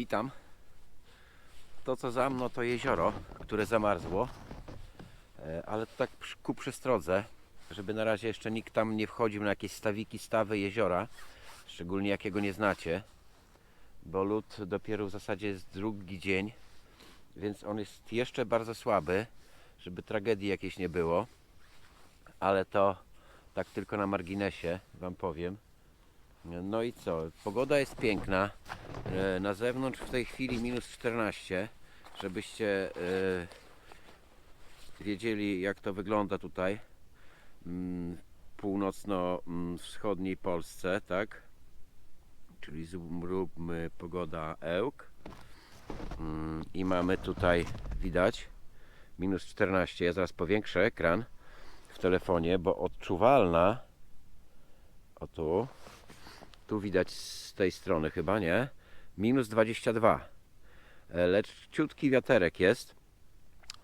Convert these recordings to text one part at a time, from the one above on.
Witam. To co za mną to jezioro, które zamarzło. E, Ale to tak ku przestrodze, żeby na razie jeszcze nikt tam nie wchodził na jakieś stawiki, stawy jeziora. Szczególnie jakiego nie znacie. Bo lód dopiero w zasadzie jest drugi dzień. Więc on jest jeszcze bardzo słaby, żeby tragedii jakiejś nie było. Ale to tak tylko na marginesie wam powiem. No i co? Pogoda jest piękna. E, Na zewnątrz w tej chwili minus 14, żebyście e, wiedzieli jak to wygląda tutaj mm, w północno-wschodniej Polsce, tak? Czyli zróbmy pogoda Ełk. Mm, I mamy tutaj, widać, minus 14. Ja zaraz powiększę ekran w telefonie, bo odczuwalna, o tu, tu widać z tej strony chyba, nie? Minus 22. E, Leciutki wiaterek jest.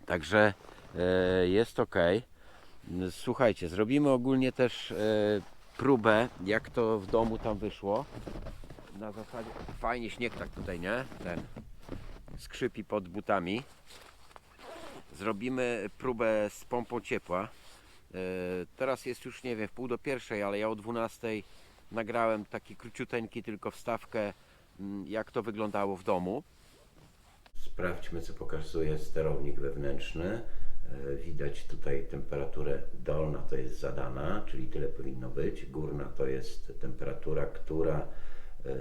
Także e, jest ok. Słuchajcie, zrobimy ogólnie też e, próbę, jak to w domu tam wyszło. Na zasadzie fajnie śnieg tak tutaj, nie? Ten skrzypi pod butami. Zrobimy próbę z pompą ciepła. Teraz jest już nie wiem, w pół do pierwszej, ale ja o 12 nagrałem taki króciuteńki tylko wstawkę, mm, jak to wyglądało w domu. Sprawdźmy, co pokazuje sterownik wewnętrzny. E, Widać tutaj temperaturę dolna to jest zadana, czyli tyle powinno być. Górna to jest temperatura, która e,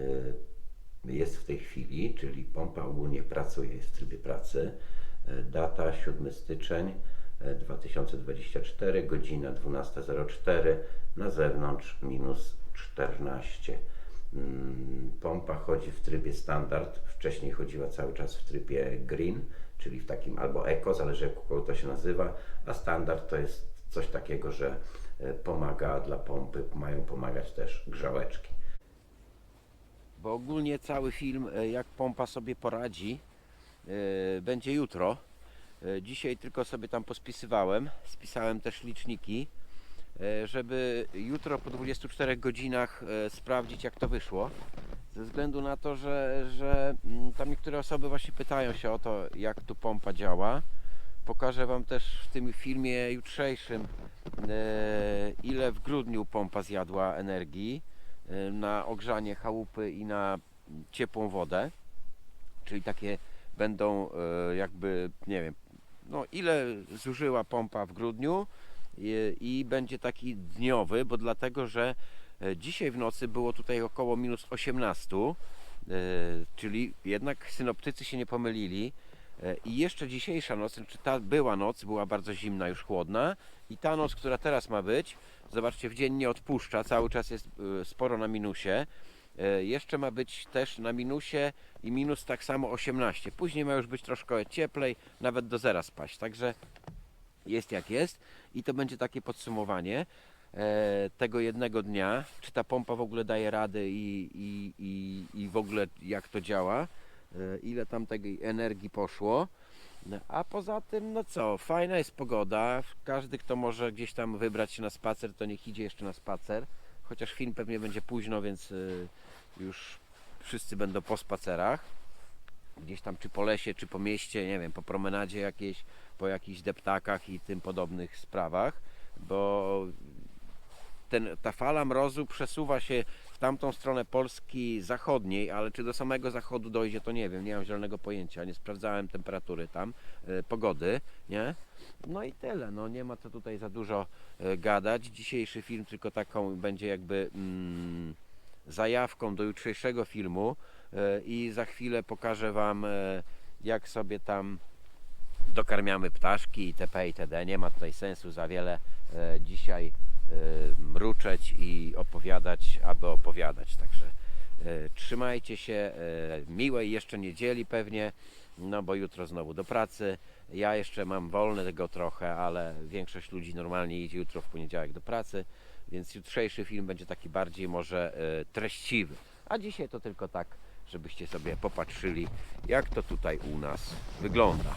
jest w tej chwili, czyli pompa ogólnie pracuje, jest w trybie pracy. E, Data 7 styczeń e, 2024, godzina 12.04, na zewnątrz minus 14. Mm, Pompa chodzi w trybie standard, wcześniej chodziła cały czas w trybie green, czyli w takim albo eco, zależy jak kogo to się nazywa, a standard to jest coś takiego, że e, pomaga dla pompy, mają pomagać też grzałeczki. Bo ogólnie cały film, e, jak pompa sobie poradzi, e, będzie jutro. Dzisiaj tylko sobie tam pospisywałem, spisałem też liczniki, żeby jutro po 24 godzinach e, sprawdzić jak to wyszło. Ze względu na to, że, że mm, tam niektóre osoby właśnie pytają się o to, jak tu pompa działa. Pokażę Wam też w tym filmie jutrzejszym, e, ile w grudniu pompa zjadła energii e, na ogrzanie chałupy i na ciepłą wodę. Czyli takie będą e, jakby, nie wiem, no ile zużyła pompa w grudniu i, będzie taki dniowy, bo dlatego, że e, dzisiaj w nocy było tutaj około minus 18, e, czyli jednak synoptycy się nie pomylili. E, I jeszcze dzisiejsza noc, czy ta była noc, była bardzo zimna, już chłodna. I ta noc, która teraz ma być, zobaczcie, w dzień nie odpuszcza, cały czas jest sporo na minusie. Jeszcze ma być też na minusie i minus tak samo 18. Później ma już być troszkę cieplej, nawet do zera spaść. Także jest jak jest i to będzie takie podsumowanie e, tego jednego dnia, czy ta pompa w ogóle daje rady i, i, i, i w ogóle jak to działa, e, ile tam tej energii poszło. No, A poza tym, no co, fajna jest pogoda. Każdy, kto może gdzieś tam wybrać się na spacer, to niech idzie jeszcze na spacer. Chociaż film pewnie będzie późno, więc y, już wszyscy będą po spacerach. Gdzieś tam czy po lesie, czy po mieście, nie wiem, po promenadzie jakiejś, po jakichś deptakach i tym podobnych sprawach, bo ten, ta fala mrozu przesuwa się w tamtą stronę Polski zachodniej, ale czy do samego zachodu dojdzie, to nie wiem, nie mam zielonego pojęcia, nie sprawdzałem temperatury tam, e, pogody, nie? No i tyle, no nie ma co tutaj za dużo e, gadać. Dzisiejszy film tylko taką będzie jakby mm, zajawką do jutrzejszego filmu i za chwilę pokażę Wam e, jak sobie tam dokarmiamy ptaszki itp. itd. Nie ma tutaj sensu za wiele e, dzisiaj e, mruczeć i opowiadać, aby opowiadać. Także e, trzymajcie się, e, miłej jeszcze niedzieli pewnie, no bo jutro znowu do pracy. Ja jeszcze mam wolne tego trochę, ale większość ludzi normalnie idzie jutro w poniedziałek do pracy, więc jutrzejszy film będzie taki bardziej może e, treściwy. A dzisiaj to tylko tak, żebyście sobie popatrzyli, jak to tutaj u nas wygląda.